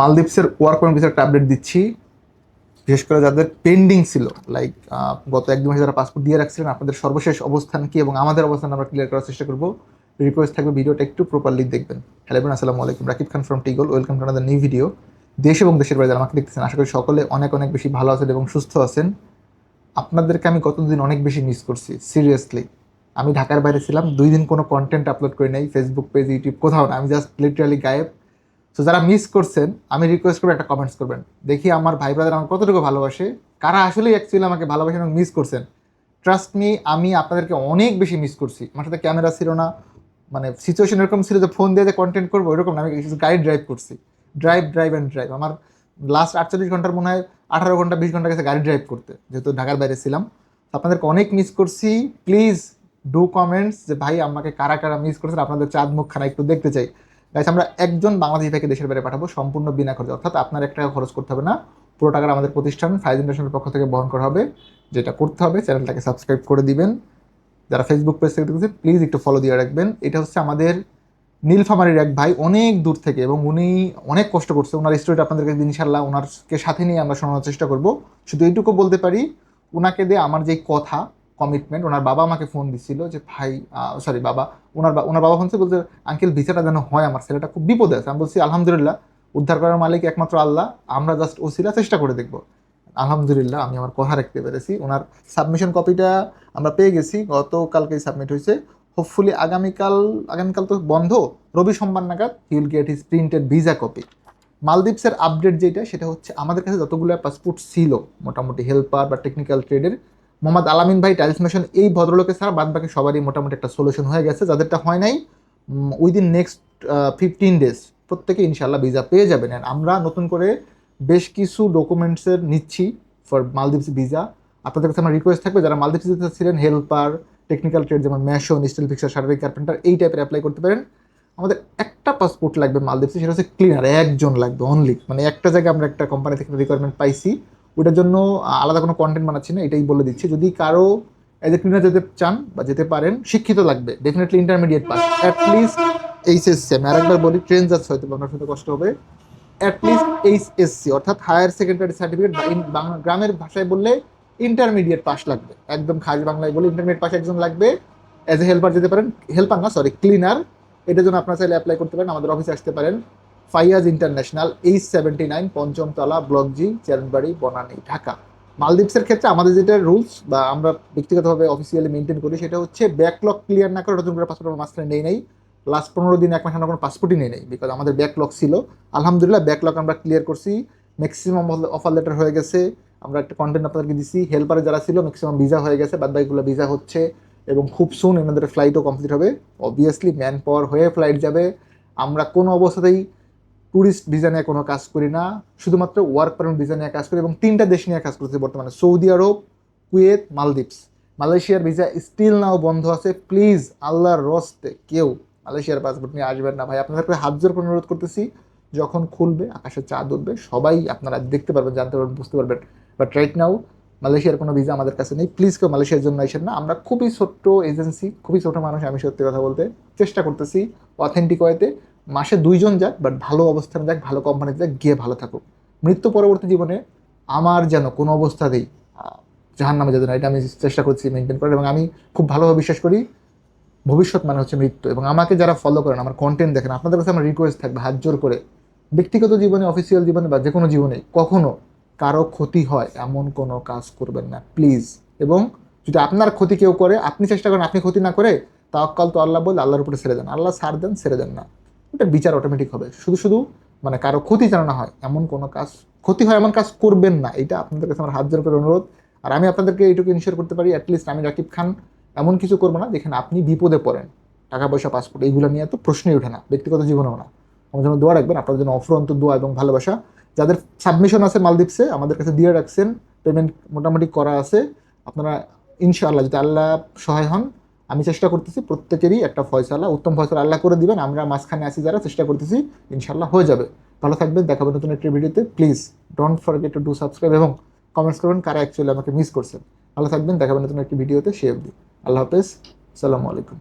মালদ্বীপসের work permit ভিসার একটা update দিচ্ছি। বিশেষ করে যাদের পেন্ডিং ছিল লাইক গত এক দু মাসে যারা পাসপোর্ট দিয়ে রাখছিলেন, আপনাদের সর্বশেষ অবস্থান কি এবং আমাদের অবস্থান আমরা ক্লিয়ার করার চেষ্টা করব। রিকোয়েস্ট থাকবে ভিডিওটা একটু প্রপারলি দেখবেন। হ্যালো আসসালামু আলাইকুম। Rakib Khan from টিগল welcome to another new video দেশ এবং দেশের বাইরে আমাকে দেখতেছেন, আশা করি সকলে অনেক অনেক বেশি ভালো আছেন এবং সুস্থ আছেন। আপনাদেরকে আমি গতদিন অনেক বেশি মিস করছি সিরিয়াসলি আমি ঢাকার বাইরে ছিলাম, দুই দিন কোনো কন্টেন্ট আপলোড করি নাই ফেসবুক পেজ ইউটিউব কোথাও না। আমি জাস্ট লিটারালি গায়েব। সো যারা মিস করছেন, আমি রিকোয়েস্ট করব একটা কমেন্টস করবেন। দেখি আমার ভাই ব্রাদার আমার কতটুকু ভালোবাসে। কারা আসলেই অ্যাকচুয়ালি আমাকে ভালোবাসেন এবং মিস করছেন? ট্রাস্ট মি আমি আপনাদেরকে অনেক বেশি মিস করছি। আমার সাথে ক্যামেরা ছিল না। মানে সিচুয়েশন এরকম ছিল যে ফোন দিয়ে যে কন্টেন্ট করব এরকম না। আমি গাড়ি ড্রাইভ করছি। ড্রাইভ ড্রাইভ অ্যান্ড ড্রাইভ আমার লাস্ট আটচল্লিশ ঘণ্টার মনে হয় আঠারো ঘণ্টা, বিশ ঘণ্টা গেছে গাড়ি ড্রাইভ করতে, যেহেতু ঢাকার বাইরে ছিলাম। আপনাদেরকে অনেক মিস করছি। প্লিজ ডু কমেন্টস যে, ভাই, আমাকে কারা কারা মিস করছেন আপনাদের চাঁদ মুখখানা একটু দেখতে চাই। গাইস আমরা একজন বাংলাদেশি ভাইকে দেশের বাইরে পাঠাবো সম্পূর্ণ বিনা খরচে। অর্থাৎ আপনার এক টাকা খরচ করতে হবে না। পুরো টাকার আমাদের প্রতিষ্ঠান ফাইজ ইন্টারন্যাশনাল পক্ষ থেকে বহন করা হবে। যেটা করতে হবে, চ্যানেলটাকে সাবস্ক্রাইব করে দিবেন। যারা ফেসবুক পেজ থেকে দেখছেন প্লিজ একটু ফলো দিয়ে রাখবেন। এটা হচ্ছে আমাদের নীলফামারির এক ভাই, অনেক দূর থেকে, এবং উনি অনেক কষ্ট করছে। ওনার স্টোরিটা আপনাদেরকে ইনশাল্লাহ ওনারকে সাথে নিয়ে আমরা শোনানোর চেষ্টা করব। শুধু এইটুকু বলতে পারি ওনাকে দিয়ে আমার যে কথা কমিটমেন্ট ওনার বাবা আমাকে ফোন দিছিল যে, ভাই সরি বাবা। ওনার ওনার বাবা ফোনছে বলছে আঙ্কেল ভিসাটা যেন হয় আমার, ছেলেটা খুব বিপদে আছে। আমি বলছি, আলহামদুলিল্লাহ, উদ্ধার করার মালিক একমাত্র আল্লাহ, আমরা জাস্ট ওসিলা চেষ্টা করে দেখব। আলহামদুলিল্লাহ, আমি আমার কথা রাখতে পেরেছি। ওনার সাবমিশন কপিটা আমরা পেয়ে গেছি। গতকালকেই সাবমিট হয়েছে। হোপফুলি আগামীকাল আগামীকাল তো বন্ধ। রবি সোমবার নাগাদ he will get his printed visa copy মালদ্বীপসের update যেটা, সেটা হচ্ছে আমাদের কাছে যতগুলো পাসপোর্ট ছিল, মোটামুটি হেল্পার বা টেকনিক্যাল ট্রেডের মোহাম্মদ আলামিন ভাই টাইলস মেশন এই ভদ্রলোকের ছাড়া বাদ বাকি সবারই মোটামুটি একটা সলিউশন হয়ে গেছে। যাদেরটা হয় নাই উইদিন নেক্সট ফিফটিন ডেজ প্রত্যেকে ইনশাল্লাহ ভিসা পেয়ে যাবেন। And আমরা নতুন করে বেশ কিছু ডকুমেন্টসের নিচ্ছি ফর মালদ্বীপস ভিসা আপনাদের কাছে আমার রিকোয়েস্ট থাকবে, যারা মালদ্বীপস ভিসা ছিলেন হেল্পার টেকনিক্যাল ট্রেড যেমন ম্যাশন স্টিল ফিক্সার সার্ভিক কার্পেন্টার এই টাইপের অ্যাপ্লাই করতে পারেন। আমাদের একটা পাসপোর্ট লাগবে মালদ্বীপসে সেটা হচ্ছে ক্লিনার একজন লাগবে অনলি মানে একটা জায়গায় আমরা একটা কোম্পানি থেকে রিকোয়ারমেন্ট পাইছি। ওটার জন্য আলাদা কোনো কন্টেন্ট বানাচ্ছি না, এটাই বলে দিচ্ছি। যদি কারও এজ এ ক্লিনার যেতে চান বা যেতে পারেন, শিক্ষিত লাগবে definitely intermediate pass at least HSC আমি আরেকবার বলি ট্রেন যাচ্ছে হয়তো আপনার শুনতে কষ্ট হবে। অ্যাটলিস্ট এইচএসসি অর্থাৎ হায়ার সেকেন্ডারি সার্টিফিকেট গ্রামের ভাষায় বললে ইন্টারমিডিয়েট পাস লাগবে। একদম খাস বাংলায় বলে ইন্টারমিডিয়েট পাস একজন লাগবে। অ্যাজ এ হেল্পার যেতে পারেন হেল্পার না সরি ক্লিনার এটার জন্য আপনারা চাইলে অ্যাপ্লাই করতে পারেন, আমাদের অফিসে আসতে পারেন। Faiyaz international H seventy nine পঞ্চমতলা block G চেরনবাড়ি, Banani, Dhaka. মালদ্বীপসের ক্ষেত্রে আমাদের যেটা রুলস বা আমরা ব্যক্তিগতভাবে অফিসিয়ালি মেনটেন করি, সেটা হচ্ছে ব্যাকলগ ক্লিয়ার না করে নতুন করে পাসপোর্ট আমার মাঝখানে নেই নেই। লাস্ট পনেরো দিন, এক মাস আমরা কোনো পাসপোর্টই নেই নেই বিকজ আমাদের ব্যাকলগ ছিল। আলহামদুলিল্লাহ ব্যাকলগ আমরা ক্লিয়ার করছি। ম্যাক্সিমাম অফার লেটার হয়ে গেছে। আমরা একটা কন্টেন্ট আপনাদেরকে দিছি। হেল্পারে যারা ছিল ম্যাক্সিমাম ভিসা হয়ে গেছে। বাদ বাকিগুলো ভিসা হচ্ছে। এবং খুব সুন এনাদের ফ্লাইটও কমপ্লিট হবে। অবভিয়াসলি ম্যান পাওয়ার হয়ে ফ্লাইট যাবে। আমরা কোনো অবস্থাতেই ট্যুরিস্ট ভিসা নিয়ে কোনো কাজ করি না, শুধুমাত্র ওয়ার্ক পারমিট ভিসা নিয়ে কাজ করি এবং তিনটা দেশ নিয়ে কাজ করছি বর্তমানে, সৌদি আরব, কুয়েত, মালদ্বীপস। মালয়েশিয়ার ভিসা স্টিল নাও বন্ধ আছে প্লিজ আল্লাহর রস্তে কেউ মালয়েশিয়ার পাসপোর্ট নিয়ে আসবেন না ভাই। আপনাদেরকে হাত জোর অনুরোধ করতেছি, যখন খুলবে, আকাশে চাঁদ উঠবে, সবাই আপনারা দেখতে পারবেন, জানতে পারবেন, বুঝতে পারবেন। বাট রাইট নাও মালয়েশিয়ার কোনো ভিসা আমাদের কাছে নেই প্লিজ কেউ মালয়েশিয়ার জন্য আসেন না। আমরা খুবই ছোট্ট এজেন্সি খুবই ছোট মানুষ, আমি সত্যি কথা বলতে চেষ্টা করতেছি অথেন্টিক ওয়েতে মাসে দুইজন যাক বাট ভালো অবস্থানে যাক, ভালো কোম্পানিতে যাক, গিয়ে ভালো থাকুক। মৃত্যু পরবর্তী জীবনে আমার যেন কোনো অবস্থাতেই জাহান নামে যেতে না এটা আমি চেষ্টা করছি মেনটেন করার, এবং আমি খুব ভালোভাবে বিশ্বাস করি ভবিষ্যৎ মানে হচ্ছে মৃত্যু। এবং আমাকে যারা ফলো করেন, আমার কন্টেন্ট দেখেন, আপনাদের কাছে আমার রিকোয়েস্ট থাকবে হাত জোর করে, ব্যক্তিগত জীবনে অফিসিয়াল জীবনে বা যে কোনো জীবনে কখনো কারও ক্ষতি হয়, এমন কোনো কাজ করবেন না প্লিজ এবং যদি আপনার ক্ষতি কেউ করে, আপনি চেষ্টা করেন, আপনি ক্ষতি না করে, তাওয়াক্কাল তো আল্লাহ বলে, আল্লাহর উপরে ছেড়ে দেন। আল্লাহ সার দেন, ছেড়ে দেন না। এটা বিচার অটোমেটিক হবে। শুধু শুধু মানে কারও ক্ষতি যেন না হয়, এমন কোনো কাজ, ক্ষতি হয় এমন কাজ করবেন না। এটা আপনাদের কাছে আমার হাত জোর করে অনুরোধ। আর আমি আপনাদেরকে এইটুকু ইনশিওর করতে পারি অ্যাটলিস্ট আমি রাকিব খান এমন কিছু করব না যেখানে আপনি বিপদে পড়েন। টাকা, পয়সা পাসপোর্ট এইগুলো নিয়ে তো প্রশ্নই ওঠে না, ব্যক্তিগত জীবনেও না। আমার জন্য দোয়া রাখবেন, আপনাদের জন্য অফুরন্ত দোয়া এবং ভালোবাসা। যাদের সাবমিশন আছে মালদ্বীপসে, আমাদের কাছে দিয়ে রাখছেন পেমেন্ট মোটামুটি করা আছে। আপনারা ইনশাআল্লাহ যদি আল্লাহ সহায় হন আমি চেষ্টা করতেছি প্রত্যেকেরই একটা ফয়সালা, উত্তম ফয়সালা আল্লাহ করে দিবেন, আমরা মাঝখানে আছি যারা, চেষ্টা করতেছি ইনশাল্লাহ হয়ে যাবে। ভালো থাকবেন দেখাবেন নতুন একটি ভিডিওতে। Please don't forget to do subscribe এবং কমেন্টস করবেন কারা অ্যাকচুয়ালি আমাকে মিস করছেন। ভালো থাকবেন দেখাবেন নতুন একটি ভিডিওতে সে অবধি। আল্লাহ হাফেজ, সালামু আলাইকুম।